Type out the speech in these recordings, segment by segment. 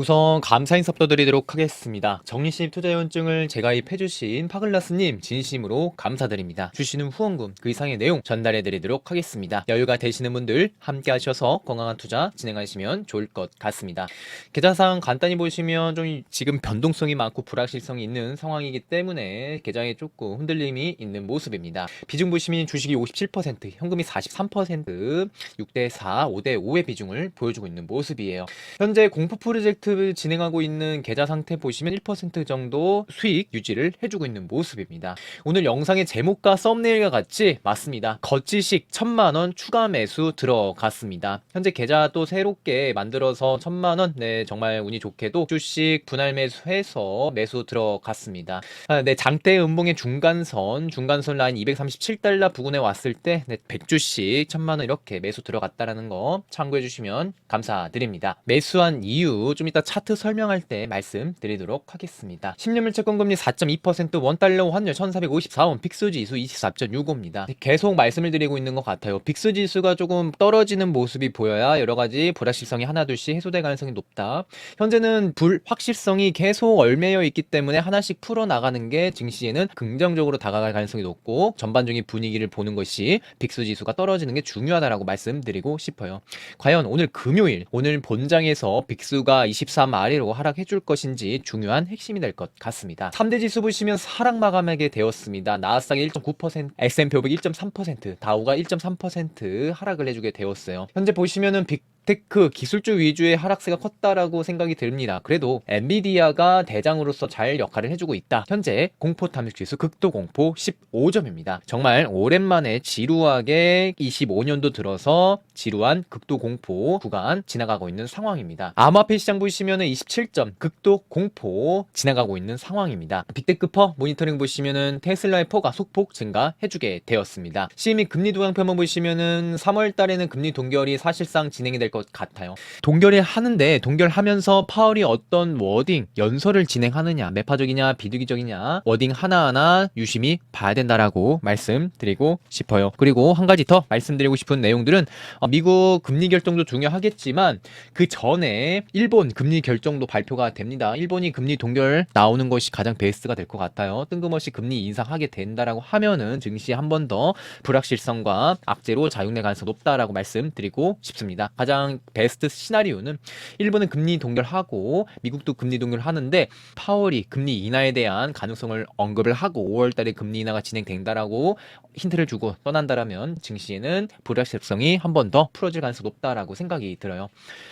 우선 감사 인사부터 드리도록 하겠습니다. 정리식 투자연증을 재가입해 주신 파글라스님 진심으로 감사드립니다. 주시는 후원금 그 이상의 내용 전달해 드리도록 하겠습니다. 여유가 되시는 분들 함께 하셔서 건강한 투자 진행하시면 좋을 것 같습니다. 계좌상 간단히 보시면 좀 지금 변동성이 많고 불확실성이 있는 상황이기 때문에 계좌에 조금 흔들림이 있는 모습입니다. 비중 보시면 주식이 57%, 현금이 43%, 6대 4, 5대 5의 비중을 보여주고 있는 모습이에요. 현재 공포 프로젝트 진행하고 있는 계좌 상태 보시면 1% 정도 수익 유지를 해주고 있는 모습입니다. 오늘 영상의 제목과 썸네일과 같이 맞습니다. 거치식 천만원 추가 매수 들어갔습니다. 현재 계좌 또 새롭게 만들어서 천만원 네 정말 운이 좋게도 주식 분할 매수해서 매수 들어갔습니다. 아, 네 장대 음봉의 중간선 중간선 라인 237달러 부근에 왔을 때 네, 100주씩 천만원 이렇게 매수 들어갔다라는 거 참고해 주시면 감사드립니다. 매수한 이유 좀 이따 차트 설명할 때 말씀드리도록 하겠습니다. 10년물 채권금리 4.2% 원달러 환율 1454원 빅스 지수 24.65입니다. 계속 말씀을 드리고 있는 것 같아요. 빅스 지수가 조금 떨어지는 모습이 보여야 여러 가지 불확실성이 하나둘씩 해소될 가능성이 높다. 현재는 불확실성이 계속 얼매여 있기 때문에 하나씩 풀어 나가는 게 증시에는 긍정적으로 다가갈 가능성이 높고 전반적인 분위기를 보는 것이 빅스 지수가 떨어지는 게 중요하다라고 말씀드리고 싶어요. 과연 오늘 금요일 오늘 본장에서 빅스가 23 아래로 하락해 줄 것인지 중요한 핵심이 될 것 같습니다. 3대 지수 보시면 하락 마감하게 되었습니다. 나스닥이 1.9%, S&P 500 1.3%, 다우가 1.3% 하락을 해주게 되었어요. 현재 보시면은 빅 테크 기술주 위주의 하락세가 컸다라고 생각이 듭니다. 그래도 엔비디아가 대장으로서 잘 역할을 해주고 있다. 현재 공포 탐색 지수 극도 공포 15점입니다. 정말 오랜만에 지루하게 25년도 들어서 지루한 극도 공포 구간 지나가고 있는 상황입니다. 암호화폐 시장 보시면은 27점 극도 공포 지나가고 있는 상황입니다. 빅테크 퍼 모니터링 보시면은 테슬라의 퍼가 소폭 증가해주게 되었습니다. CME 금리 도강표 한번 보시면은 3월 달에는 금리 동결이 사실상 진행이 될것 같아요. 동결을 하는데 동결하면서 파월이 어떤 워딩 연설을 진행하느냐 매파적이냐 비두기적이냐 워딩 하나하나 유심히 봐야 된다라고 말씀드리고 싶어요. 그리고 한 가지 더 말씀드리고 싶은 내용들은 어, 미국 금리 결정도 중요하겠지만 그 전에 일본 금리 결정도 발표가 됩니다. 일본이 금리 동결 나오는 것이 가장 베스트가 될 것 같아요. 뜬금없이 금리 인상하게 된다라고 하면은 증시 한 번 더 불확실성과 악재로 자육내 가능성 높다라고 말씀드리고 싶습니다. 가장 베스트 시나리오는 일본은 금리 동결하고 미국도 금리 동결하는데 파월이 금리 인하에 대한 가능성을 언급을 하고 5월 달에 금리 인하가 진행된다라고 힌트를 주고 떠난다라면 증시에는 불확실성이 한 번 더 풀어질 가능성이 높다라고 생각이 들어요.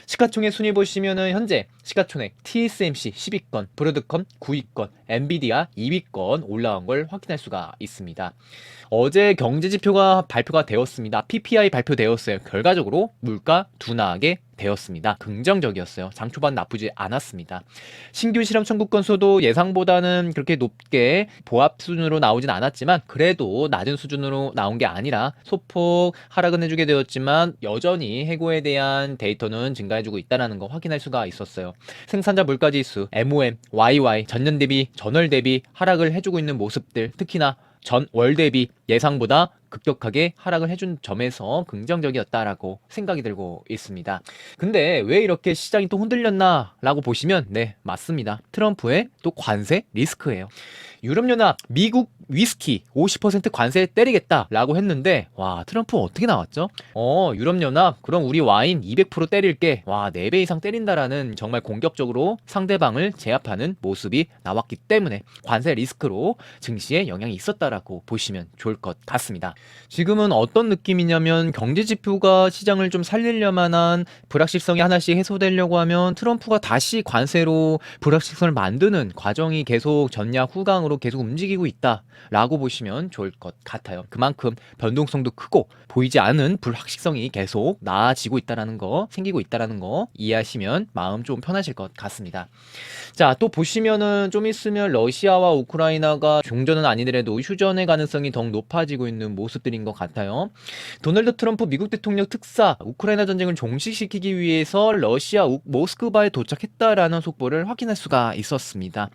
시가총액 순위 보시면은 현재 시가총액 TSMC 10위권, 브로드컴 9위권, 엔비디아 2위권 올라온 걸 확인할 수가 있습니다. 어제 경제 지표가 발표가 되었습니다. PPI 발표되었어요. 결과적으로 물가 둔화 하게 되었습니다. 긍정적이었어요. 장 초반 나쁘지 않았습니다. 신규 실험 청구 건수도 예상보다는 그렇게 높게 보합 수준으로 나오진 않았지만 그래도 낮은 수준으로 나온 게 아니라 소폭 하락은 해주게 되었지만 여전히 해고에 대한 데이터는 증가해주고 있다는 거 확인할 수가 있었어요. 생산자 물가지수, MOM, YY 전년 대비 전월 대비 하락을 해주고 있는 모습들 특히나 전 월 대비 예상보다 급격하게 하락을 해준 점에서 긍정적이었다라고 생각이 들고 있습니다. 근데 왜 이렇게 시장이 또 흔들렸나 라고 보시면 네 맞습니다. 트럼프의 또 관세 리스크예요. 유럽연합 미국 위스키 50% 관세 때리겠다라고 했는데 와 트럼프 어떻게 나왔죠? 어 유럽연합 그럼 우리 와인 200% 때릴게 와 4배 이상 때린다라는 정말 공격적으로 상대방을 제압하는 모습이 나왔기 때문에 관세 리스크로 증시에 영향이 있었다라고 보시면 좋을 것 같습니다. 지금은 어떤 느낌이냐면 경제 지표가 시장을 좀 살리려만 한 불확실성이 하나씩 해소되려고 하면 트럼프가 다시 관세로 불확실성을 만드는 과정이 계속 전략 후강으로 계속 움직이고 있다라고 보시면 좋을 것 같아요. 그만큼 변동성도 크고 보이지 않은 불확실성이 계속 나아지고 있다라는 거, 생기고 있다라는 거 이해하시면 마음 좀 편하실 것 같습니다. 자, 또 보시면은 좀 있으면 러시아와 우크라이나가 종전은 아니더라도 휴전의 가능성이 더욱 높아지고 있는 모습들인 것 같아요. 도널드 트럼프 미국 대통령 특사 우크라이나 전쟁을 종식시키기 위해서 러시아 우- 모스크바에 도착했다라는 속보를 확인할 수가 있었습니다.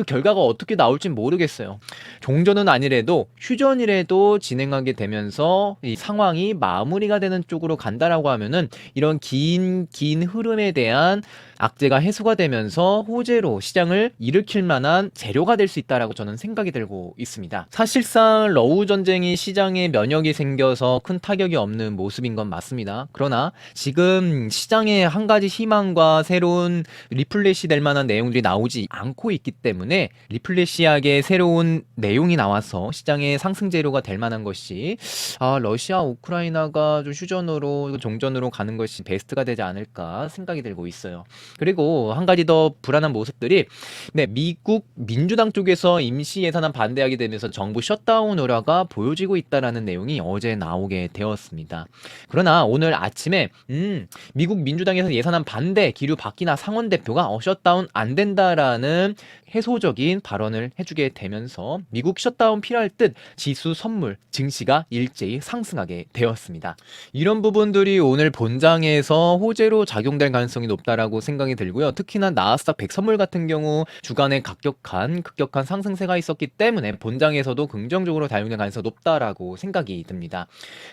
그 결과가 어떻게 나올지 모르겠어요. 종전은 아니래도 휴전이라도 진행하게 되면서 이 상황이 마무리가 되는 쪽으로 간다라고 하면은 이런 긴, 긴 흐름에 대한 악재가 해소가 되면서 호재로 시장을 일으킬 만한 재료가 될 수 있다라고 저는 생각이 들고 있습니다. 사실상 러우 전쟁이 시장에 면역이 생겨서 큰 타격이 없는 모습인 건 맞습니다. 그러나 지금 시장에 한 가지 희망과 새로운 리플래시 될 만한 내용들이 나오지 않고 있기 때문에 리플래시하게 새로운 내용이 나와서 시장의 상승 재료가 될 만한 것이 아, 러시아 우크라이나가 좀 휴전으로 종전으로 가는 것이 베스트가 되지 않을까 생각이 들고 있어요. 그리고 한 가지 더 불안한 모습들이 네, 미국 민주당 쪽에서 임시 예산안 반대하게 되면서 정부 셧다운 우려가 보여지고 있다라는 내용이 어제 나오게 되었습니다. 그러나 오늘 아침에 음, 미국 민주당에서 예산안 반대 기류 박기나 상원 대표가 어, 셧다운 안 된다라는 해소적인 발언을 해주게 되면서 미국 셧다운 필요할 듯 지수 선물 증시가 일제히 상승하게 되었습니다. 이런 부분들이 오늘 본장에서 호재로 작용될 가능성이 높다라고 생각이 들고요. 특히나 나스닥 100 선물 같은 경우 주간에 각격한 급격한 상승세가 있었기 때문에 본장에서도 긍정적으로 작용될 가능성이 높다라고 생각이 듭니다.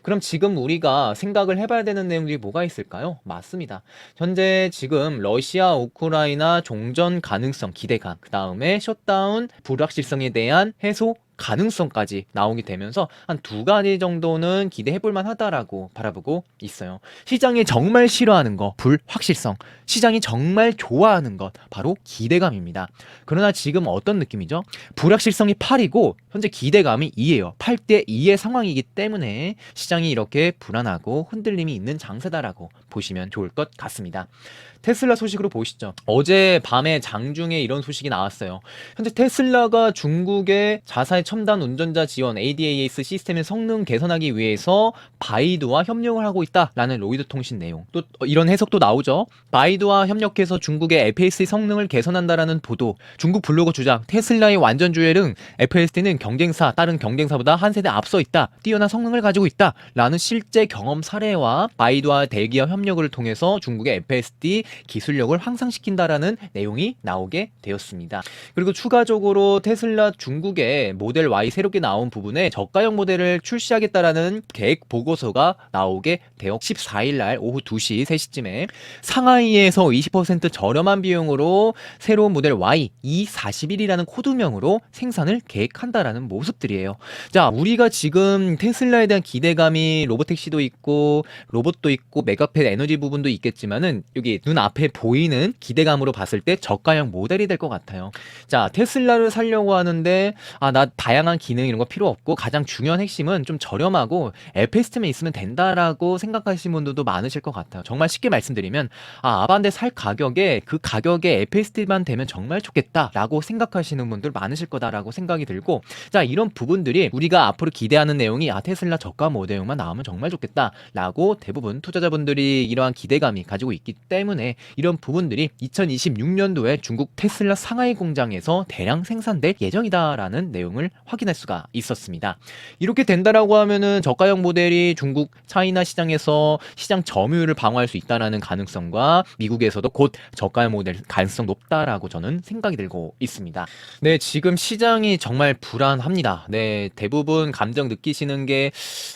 그럼 지금 우리가 생각을 해봐야 되는 내용들이 뭐가 있을까요? 맞습니다. 현재 지금 러시아, 우크라이나 종전 가능성 기대감, 그 다음 에 셧다운 불확실성에 대한 해소 가능성까지 나오게 되면서 한 두 가지 정도는 기대해 볼 만하다라고 바라보고 있어요. 시장이 정말 싫어하는 거, 불확실성. 시장이 정말 좋아하는 것, 바로 기대감입니다. 그러나 지금 어떤 느낌이죠? 불확실성이 8이고 현재 기대감이 2예요. 8대 2의 상황이기 때문에 시장이 이렇게 불안하고 흔들림이 있는 장세다라고 보시면 좋을 것 같습니다. 테슬라 소식으로 보시죠. 어제 밤에 장중에 이런 소식이 나왔어요. 현재 테슬라가 중국의 자사의 첨단 운전자 지원 ADAS 시스템의 성능 개선하기 위해서 바이두와 협력을 하고 있다라는 로이드 통신 내용. 또 이런 해석도 나오죠. 바이두와 협력해서 중국의 FSD 성능을 개선한다라는 보도. 중국 블로거 주장 테슬라의 완전 주행은 FSD는 경쟁사 다른 경쟁사보다 한 세대 앞서 있다. 뛰어난 성능을 가지고 있다라는 실제 경험 사례와 바이두와 대기업 협력을 통해서 중국의 FSD 기술력을 향상시킨다라는 내용이 나오게 되었습니다. 그리고 추가적으로 테슬라 중국의 모델 Y 새롭게 나온 부분에 저가형 모델을 출시하겠다라는 계획 보고서가 나오게 되어 14일 날 오후 2시 3시쯤에 상하이에서 20% 저렴한 비용으로 새로운 모델 Y E41이라는 코드명으로 생산을 계획한다라는 모습들이에요. 자, 우리가 지금 테슬라에 대한 기대감이 로보택시도 있고 로봇도 있고 메가펫 에너지 부분도 있겠지만은 여기 눈 앞에 보이는 기대감으로 봤을 때 저가형 모델이 될 것 같아요. 자, 테슬라를 살려고 하는데 아, 나 다양한 기능 이런 거 필요 없고 가장 중요한 핵심은 좀 저렴하고 FST만 있으면 된다라고 생각하시는 분들도 많으실 것 같아요. 정말 쉽게 말씀드리면 아, 아반데 살 가격에 그 가격에 FST만 되면 정말 좋겠다라고 생각하시는 분들 많으실 거다라고 생각이 들고 자, 이런 부분들이 우리가 앞으로 기대하는 내용이 아, 테슬라 저가 모델만 나오면 정말 좋겠다라고 대부분 투자자분들이 이러한 기대감이 가지고 있기 때문에 이런 부분들이 2026년도에 중국 테슬라 상하이 공장에서 대량 생산될 예정이다라는 내용을 확인할 수가 있었습니다. 이렇게 된다라고 하면은 저가형 모델이 중국 차이나 시장에서 시장 점유율을 방어할 수 있다라는 가능성과 미국에서도 곧 저가형 모델 가능성 높다라고 저는 생각이 들고 있습니다. 네, 지금 시장이 정말 불안합니다. 네, 대부분 감정 느끼시는 게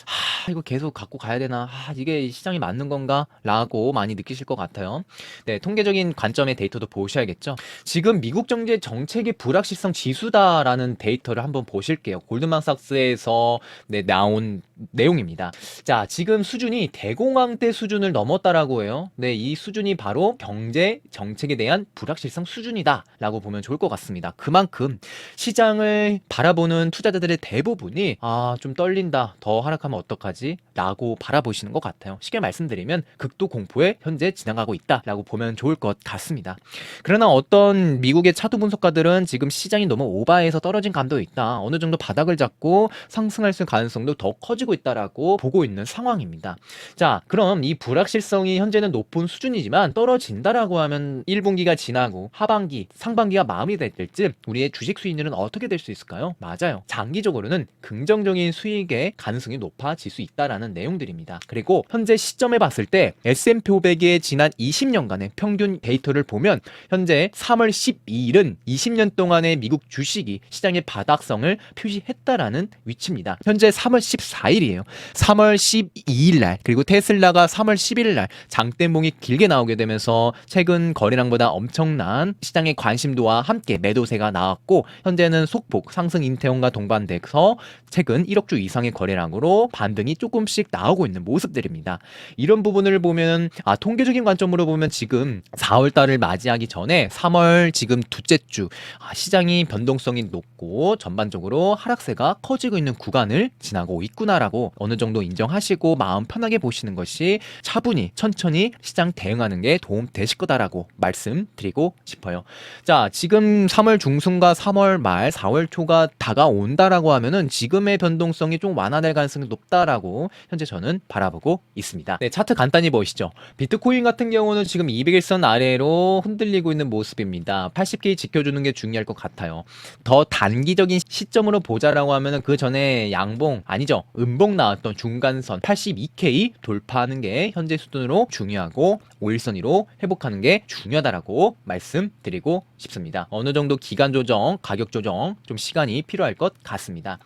하, 이거 계속 갖고 가야 되나? 아, 이게 시장이 맞는 건가? 라고 많이 느끼실 것 같아요. 네, 통계적인 관점의 데이터도 보셔야겠죠. 지금 미국 정제 정책의 불확실성 지수다라는 데이터를 한번 보실게요. 골드만삭스에서 네, 나온 내용입니다. 자, 지금 수준이 대공황 때 수준을 넘었다라고 해요. 네, 이 수준이 바로 경제 정책에 대한 불확실성 수준이다라고 보면 좋을 것 같습니다. 그만큼 시장을 바라보는 투자자들의 대부분이 아, 좀 떨린다. 더 하락하면 어떡하지? 라고 바라보시는 것 같아요. 쉽게 말씀드리면 극도 공포에 현재 지나가고 있다라고 보면 좋을 것 같습니다. 그러나 어떤 미국의 차트 분석가들은 지금 시장이 너무 오바해서 떨어진 감도 있다. 어느 정도 바닥을 잡고 상승할 수 있는 가능성도 더 커지고 있다라고 보고 있는 상황입니다. 자, 그럼 이 불확실성이 현재는 높은 수준이지만 떨어진다라고 하면 1분기가 지나고 하반기, 상반기가 마무리될 때쯤 우리의 주식 수익률은 어떻게 될 수 있을까요? 맞아요. 장기적으로는 긍정적인 수익의 가능성이 높아질 수 있다라는 내용들입니다. 그리고 현재 시점에 봤을 때 S&P 500의 지난 20년간의 평균 데이터를 보면 현재 3월 12일은 20년 동안의 미국 주식이 시장의 바닥성을 표시했다라는 위치입니다. 현재 3월 14일 이에요. 3월 12일 날 그리고 테슬라가 3월 11일 날 장대봉이 길게 나오게 되면서 최근 거래량보다 엄청난 시장의 관심도와 함께 매도세가 나왔고 현재는 속폭 상승 인태원과 동반돼서 최근 1억 주 이상의 거래량으로 반등이 조금씩 나오고 있는 모습들입니다. 이런 부분을 보면 아 통계적인 관점으로 보면 지금 4월 달을 맞이하기 전에 3월 지금 둘째 주 아, 시장이 변동성이 높고 전반적으로 하락세가 커지고 있는 구간을 지나고 있구나 라고 어느 정도 인정하시고 마음 편하게 보시는 것이 차분히 천천히 시장 대응하는 게 도움 되실 거다라고 말씀드리고 싶어요. 자, 지금 3월 중순과 3월 말, 4월 초가 다가온다라고 하면은 지금의 변동성이 좀 완화될 가능성이 높다라고 현재 저는 바라보고 있습니다. 네, 차트 간단히 보시죠. 비트코인 같은 경우는 지금 200일선 아래로 흔들리고 있는 모습입니다. 80K 지켜주는 게 중요할 것 같아요. 더 단기적인 시점으로 보자라고 하면은 그 전에 양봉 아니죠 음봉 나왔던 중간선 82K 돌파하는 게 현재 수준으로 중요하고 5일선으로 회복하는 게 중요하다라고 말씀드리고 싶습니다. 어느 정도 기간 조정, 가격 조정 좀 시간이 필요할 것 같습니다.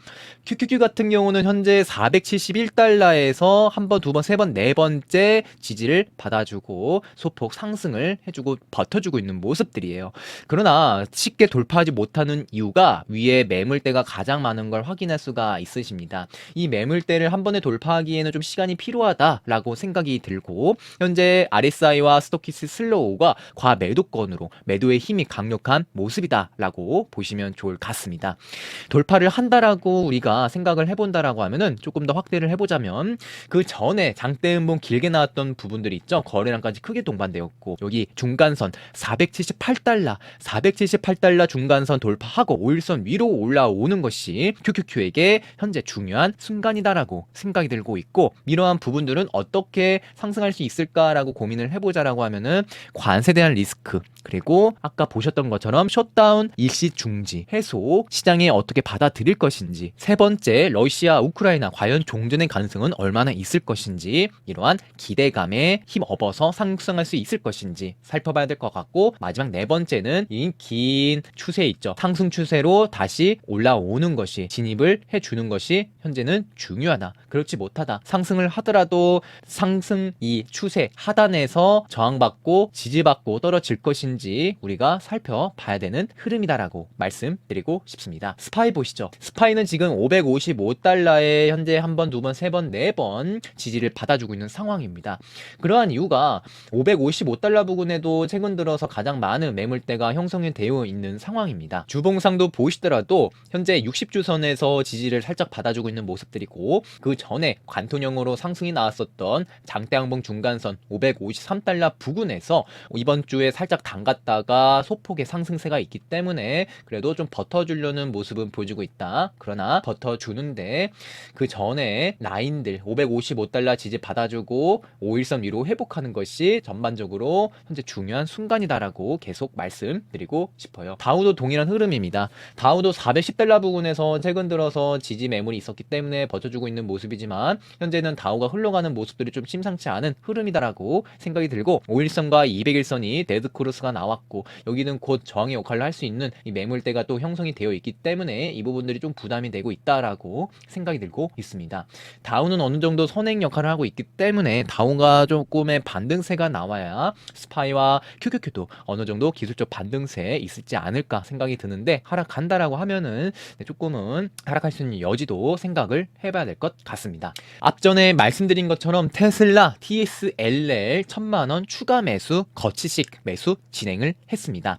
QQQ 같은 경우는 현재 471달러에서 한 번, 두 번, 세 번, 네 번째 지지를 받아주고 소폭 상승을 해주고 버텨주고 있는 모습들이에요. 그러나 쉽게 돌파하지 못하는 이유가 위에 매물대가 가장 많은 걸 확인할 수가 있으십니다. 이 매물 대를 한 번에 돌파하기에는 좀 시간이 필요하다라고 생각이 들고 현재 RSI와 스토키스 슬로우가 과매도권으로 매도의 힘이 강력한 모습이다라고 보시면 좋을 것 같습니다. 돌파를 한다라고 우리가 생각을 해본다라고 하면은 조금 더 확대를 해보자면 그 전에 장대 음봉 길게 나왔던 부분들이 있죠. 거래량까지 크게 동반되었고 여기 중간선 478달러, 478달러 중간선 돌파하고 5일선 위로 올라오는 것이 QQQ에게 현재 중요한 순간이다 라고 생각이 들고 있고 이러한 부분들은 어떻게 상승할 수 있을까라고 고민을 해보자라고 하면은 관세 대한 리스크 그리고 아까 보셨던 것처럼 셧다운 일시 중지 해소 시장에 어떻게 받아들일 것인지 세 번째 러시아 우크라이나 과연 종전의 가능성은 얼마나 있을 것인지 이러한 기대감에 힘업어서 상승할 수 있을 것인지 살펴봐야 될 것 같고 마지막 네 번째는 이 긴 추세 있죠. 상승 추세로 다시 올라오는 것이 진입을 해주는 것이 현재는 중요하다 그렇지 못하다 상승을 하더라도 상승 이 추세 하단에서 저항받고 지지받고 떨어질 것인지 우리가 살펴봐야 되는 흐름이다라고 말씀드리고 싶습니다. 스파이 보시죠. 스파이는 지금 555달러에 현재 한 번, 두 번, 세 번, 네 번 지지를 받아주고 있는 상황입니다. 그러한 이유가 555달러 부근에도 최근 들어서 가장 많은 매물대가 형성이 되어 있는 상황입니다. 주봉상도 보시더라도 현재 60주선에서 지지를 살짝 받아주고 있는 모습들이 고 그 전에 관통형으로 상승이 나왔었던 장대항봉 중간선 553달러 부근에서 이번 주에 살짝 담갔다가 소폭의 상승세가 있기 때문에 그래도 좀 버텨주려는 모습은 보여주고 있다. 그러나 버텨주는데 그 전에 라인들 555달러 지지 받아주고 5일선 위로 회복하는 것이 전반적으로 현재 중요한 순간이다라고 계속 말씀드리고 싶어요. 다우도 동일한 흐름입니다. 다우도 410달러 부근에서 최근 들어서 지지 매물이 있었기 때문에 버텨주 고 있는 모습이지만 현재는 다우가 흘러가는 모습들이 좀 심상치 않은 흐름이다라고 생각이 들고 5일선과 200일선이 데드크로스가 나왔고 여기는 곧 저항의 역할을 할 수 있는 이 매물대가 또 형성이 되어 있기 때문에 이 부분들이 좀 부담이 되고 있다라고 생각이 들고 있습니다. 다우는 어느 정도 선행 역할을 하고 있기 때문에 다우가 조금의 반등세가 나와야 스파이와 QQQ도 어느 정도 기술적 반등세 있을지 않을까 생각이 드는데 하락한다라고 하면은 네, 조금은 하락할 수 있는 여지도 생각을 해봐 야 될 것 같습니다. 앞전에 말씀드린 것처럼 테슬라 TSLL 천만 원 추가 매수 거치식 매수 진행을 했습니다.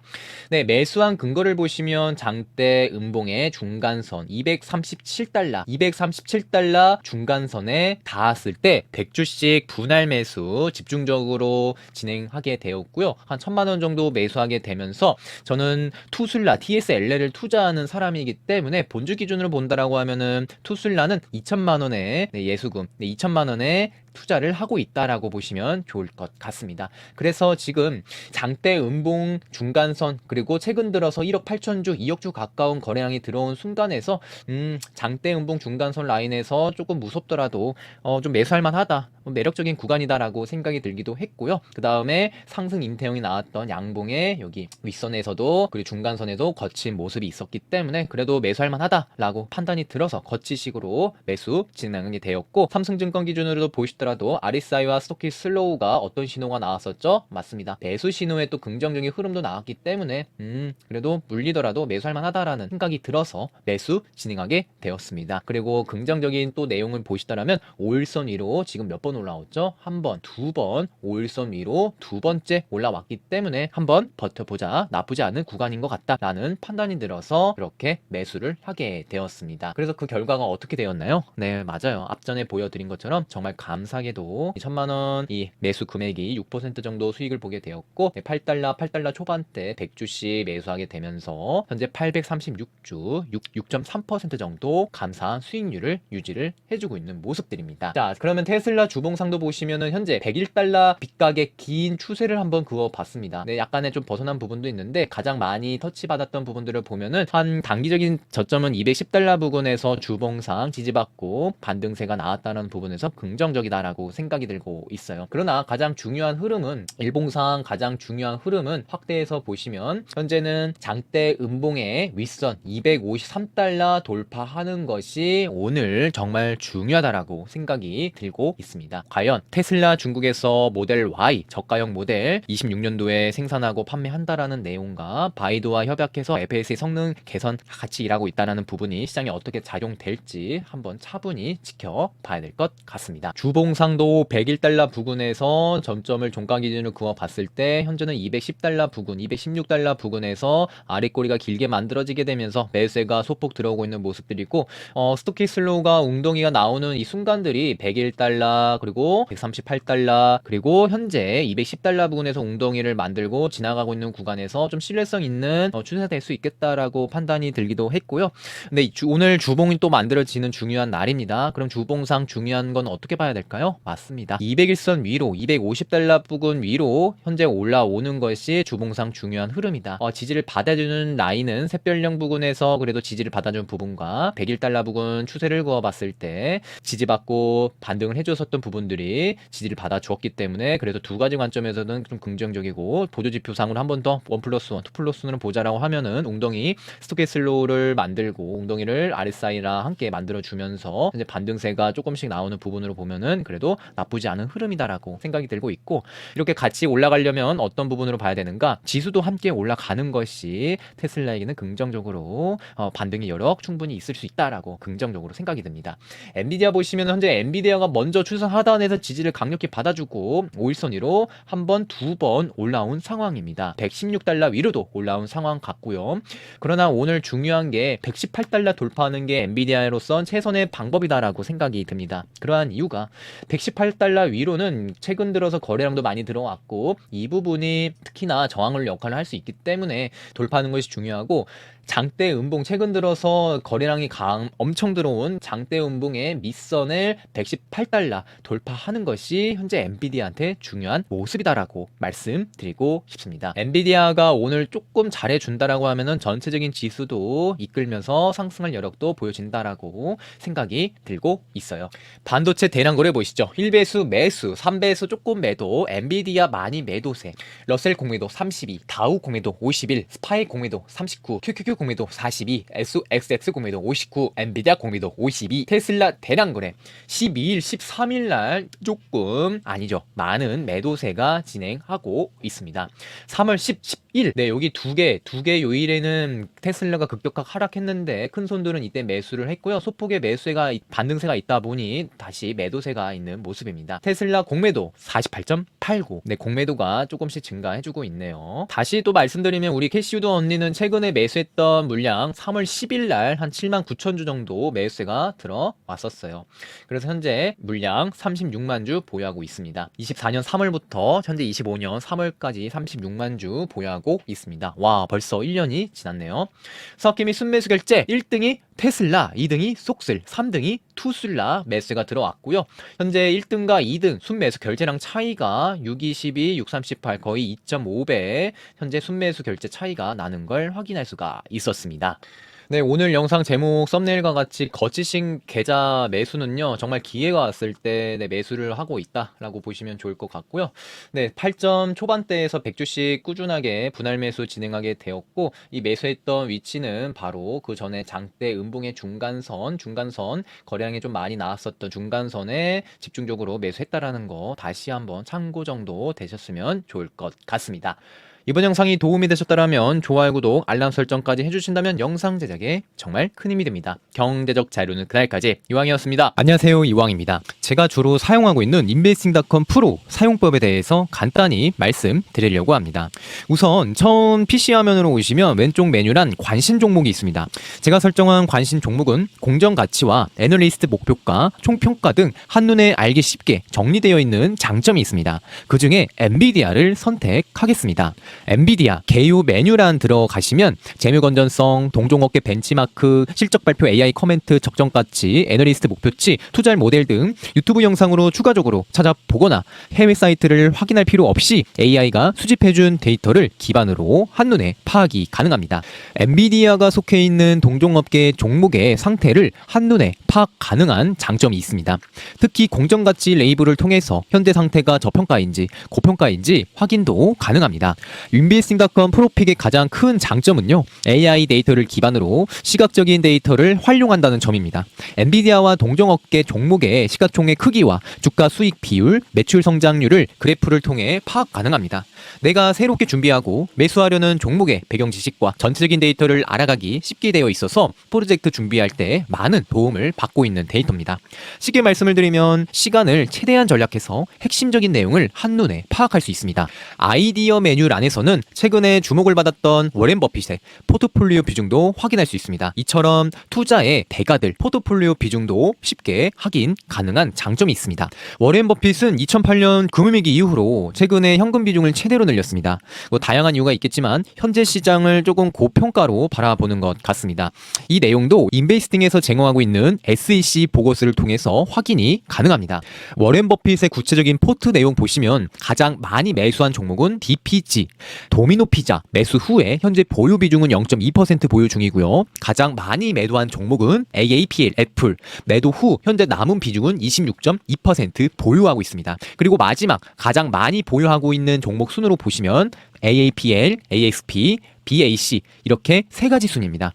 네, 매수한 근거를 보시면 장대 음봉의 중간선 237달러, 237달러 중간선에 닿았을 때 100주씩 분할 매수 집중적으로 진행하게 되었고요. 한 천만 원 정도 매수하게 되면서 저는 투슬라 TSLL을 투자하는 사람이기 때문에 본주 기준으로 본다라고 하면은 투술라는 2 천만 원의 네, 예수금, 네, 2천만 원의 투자를 하고 있다라고 보시면 좋을 것 같습니다. 그래서 지금 장대 음봉 중간선 그리고 최근 들어서 1억 8천 주, 2억 주 가까운 거래량이 들어온 순간에서 음, 장대 음봉 중간선 라인에서 조금 무섭더라도 어, 좀 매수할 만하다. 뭐 매력적인 구간이다라고 생각이 들기도 했고요. 그 다음에 상승 인태형이 나왔던 양봉의 여기 윗선에서도 그리고 중간선에도 거친 모습이 있었기 때문에 그래도 매수할 만하다라고 판단이 들어서 거치식으로 매수 진행이 되었고 삼성증권 기준으로도 보시 더라도 RSI와 스토키 슬로우가 어떤 신호가 나왔었죠? 맞습니다. 매수 신호에 또 긍정적인 흐름도 나왔기 때문에 음 그래도 물리더라도 매수할 만하다라는 생각이 들어서 매수 진행하게 되었습니다. 그리고 긍정적인 또 내용을 보시더라면 5일선 위로 지금 몇 번 올라왔죠? 한 번, 두 번, 5일선 위로 두 번째 올라왔기 때문에 한번 버텨보자. 나쁘지 않은 구간인 것 같다라는 판단이 들어서 그렇게 매수를 하게 되었습니다. 그래서 그 결과가 어떻게 되었나요? 네, 맞아요. 앞전에 보여드린 것처럼 정말 감사 하게도 이 천만 원 이 매수 금액이 6% 정도 수익을 보게 되었고 8달러, 8달러 초반대 100주씩 매수하게 되면서 현재 836주 6, 6.3% 정도 감사한 수익률을 유지를 해주고 있는 모습들입니다. 자, 그러면 테슬라 주봉상도 보시면은 현재 101달러 빗가게 긴 추세를 한번 그어봤습니다. 네, 약간의 좀 벗어난 부분도 있는데 가장 많이 터치받았던 부분들을 보면은 한 단기적인 저점은 210달러 부근에서 주봉상 지지받고 반등세가 나왔다는 부분에서 긍정적이다 라고 생각이 들고 있어요. 그러나 가장 중요한 흐름은 일봉상 가장 중요한 흐름은 확대해서 보시면 현재는 장대 음봉의 윗선 253달러 돌파하는 것이 오늘 정말 중요하다라고 생각이 들고 있습니다. 과연 테슬라 중국에서 모델 Y 저가형 모델 26년도에 생산하고 판매한다라는 내용과 바이도와 협약해서 FS의 성능 개선 같이 일하고 있다는 부분이 시장에 어떻게 작용될지 한번 차분히 지켜봐야 될 것 같습니다. 주봉 상도 101달러 부근에서 점점을 종가 기준으로 그어 봤을 때 현재는 210달러 부근, 216달러 부근에서 아랫꼬리가 길게 만들어지게 되면서 매수세가 소폭 들어오고 있는 모습들이고 어, 스토키 슬로우가 웅덩이가 나오는 이 순간들이 101달러 그리고 138달러 그리고 현재 210달러 부근에서 웅덩이를 만들고 지나가고 있는 구간에서 좀 신뢰성 있는 어, 추세가 될 수 있겠다라고 판단이 들기도 했고요. 근데 이 주- 오늘 주봉이 또 만들어지는 중요한 날입니다. 그럼 주봉상 중요한 건 어떻게 봐야 될까요? 맞습니다. 200일선 위로 250달러 부근 위로 현재 올라오는 것이 주봉상 중요한 흐름이다. 어, 지지를 받아주는 라인은 샛별령 부근에서 그래도 지지를 받아준 부분과 101달러 부근 추세를 그어봤을 때 지지받고 반등을 해줬었던 부분들이 지지를 받아주었기 때문에 그래도 두 가지 관점에서는 좀 긍정적이고 보조지표상으로 한 번더원 플러스 원, 투 플러스 는 보자라고 하면은 웅덩이 스토케슬로우를 만들고 웅덩이를 RSI랑 함께 만들어주면서 현재 반등세가 조금씩 나오는 부분으로 보면은 그래도 나쁘지 않은 흐름이다라고 생각이 들고 있고 이렇게 같이 올라가려면 어떤 부분으로 봐야 되는가 지수도 함께 올라가는 것이 테슬라에게는 긍정적으로 어, 반등의 여력 충분히 있을 수 있다라고 긍정적으로 생각이 듭니다. 엔비디아 보시면 현재 엔비디아가 먼저 추선 하단에서 지지를 강력히 받아주고 5일선 위로 한 번, 두 번 올라온 상황입니다. 116달러 위로도 올라온 상황 같고요. 그러나 오늘 중요한 게 118달러 돌파하는 게 엔비디아로선 최선의 방법이다라고 생각이 듭니다. 그러한 이유가 118달러 위로는 최근 들어서 거래량도 많이 들어왔고 이 부분이 특히나 저항을 역할을 할 수 있기 때문에 돌파하는 것이 중요하고 장대 음봉 최근 들어서 거래량이 강 엄청 들어온 장대 음봉의 밑선을 118달러 돌파하는 것이 현재 엔비디아한테 중요한 모습이다라고 말씀드리고 싶습니다. 엔비디아가 오늘 조금 잘해준다라고 하면은 전체적인 지수도 이끌면서 상승할 여력도 보여진다라고 생각이 들고 있어요. 반도체 대량 거래 보시죠. 1배수 매수, 3배수 조금 매도, 엔비디아 많이 매도세, 러셀 공매도 32, 다우 공매도 51, 스파이 공매도 39, QQQ 공매도 42, SXX 공매도 59, 엔비디아 공매도 52, 테슬라 대량 거래 12일, 13일 날 조금 아니죠. 많은 매도세가 진행하고 있습니다. 3월 10, 11. 네, 여기 두 개, 두 개 요일에는 테슬라가 급격하게 하락했는데 큰 손들은 이때 매수를 했고요. 소폭의 매수세가 반등세가 있다 보니 다시 매도세가 있는 모습입니다. 테슬라 공매도 48.89. 네, 공매도가 조금씩 증가해주고 있네요. 다시 또 말씀드리면 우리 캐시우드 언니는 최근에 매수했던 물량 3월 10일 날 한 7만 9천 주 정도 매수세가 들어왔었어요. 그래서 현재 물량 36만 주 보유하고 있습니다. 24년 3월부터 현재 25년 3월까지 36만 주 보유하고 존재하고 있습니다. 와, 벌써 1년이 지났네요. 석기 및 순매수 결제 1등이 테슬라, 2등이 속슬, 3등이 투슬라 매수가 들어왔고요. 현재 1등과 2등 순매수 결제량 차이가 622, 638 거의 2.5배 현재 순매수 결제 차이가 나는 걸 확인할 수가 있었습니다. 네, 오늘 영상 제목 썸네일과 같이 거치식 계좌 매수는요, 정말 기회가 왔을 때 네, 매수를 하고 있다라고 보시면 좋을 것 같고요. 네, 8점 초반대에서 100주씩 꾸준하게 분할 매수 진행하게 되었고, 이 매수했던 위치는 바로 그 전에 장대 음봉의 중간선, 중간선, 거래량이 좀 많이 나왔었던 중간선에 집중적으로 매수했다라는 거 다시 한번 참고 정도 되셨으면 좋을 것 같습니다. 이번 영상이 도움이 되셨다면 좋아요, 구독, 알람 설정까지 해주신다면 영상 제작에 정말 큰 힘이 됩니다. 경제적 자료는 그날까지 이왕이었습니다. 안녕하세요, 이왕입니다. 제가 주로 사용하고 있는 인베스팅닷컴 프로 사용법에 대해서 간단히 말씀드리려고 합니다. 우선 처음 PC 화면으로 오시면 왼쪽 메뉴란 관심 종목이 있습니다. 제가 설정한 관심 종목은 공정 가치와 애널리스트 목표가, 총평가 등 한눈에 알기 쉽게 정리되어 있는 장점이 있습니다. 그 중에 엔비디아를 선택하겠습니다. 엔비디아 개요 메뉴란 들어가시면 재무 건전성, 동종업계 벤치마크, 실적 발표 AI 커멘트, 적정 가치, 애널리스트 목표치, 투자할 모델 등 유튜브 영상으로 추가적으로 찾아보거나 해외 사이트를 확인할 필요 없이 AI가 수집해준 데이터를 기반으로 한눈에 파악이 가능합니다. 엔비디아가 속해 있는 동종업계 종목의 상태를 한눈에 파악 가능한 장점이 있습니다. 특히 공정가치 레이블을 통해서 현재 상태가 저평가인지 고평가인지 확인도 가능합니다. 윈비스팅닷컴 프로픽의 가장 큰 장점은요. AI 데이터를 기반으로 시각적인 데이터를 활용한다는 점입니다. 엔비디아와 동종업계 종목의 시가총액 크기와 주가 수익 비율, 매출 성장률을 그래프를 통해 파악 가능합니다. 내가 새롭게 준비하고 매수하려는 종목의 배경 지식과 전체적인 데이터를 알아가기 쉽게 되어 있어서 프로젝트 준비할 때 많은 도움을 받고 있는 데이터입니다. 쉽게 말씀을 드리면 시간을 최대한 전략해서 핵심적인 내용을 한눈에 파악할 수 있습니다. 아이디어 메뉴란에서 는 최근에 주목을 받았던 워렌 버핏의 포트폴리오 비중도 확인할 수 있습니다. 이처럼 투자의 대가들 포트폴리오 비중도 쉽게 확인 가능한 장점이 있습니다. 워렌 버핏은 2008년 금융위기 이후로 최근에 현금 비중을 최대로 늘렸습니다. 뭐 다양한 이유가 있겠지만 현재 시장을 조금 고평가로 바라보는 것 같습니다. 이 내용도 인베이스팅에서 제공하고 있는 SEC 보고서를 통해서 확인이 가능합니다. 워렌 버핏의 구체적인 포트 내용 보시면 가장 많이 매수한 종목은 DPG, 도미노 피자 매수 후에 현재 보유 비중은 0.2% 보유 중이고요. 가장 많이 매도한 종목은 AAPL, 애플 매도 후 현재 남은 비중은 26.2% 보유하고 있습니다. 그리고 마지막 가장 많이 보유하고 있는 종목 순으로 보시면 AAPL, AXP, BAC 이렇게 세 가지 순입니다.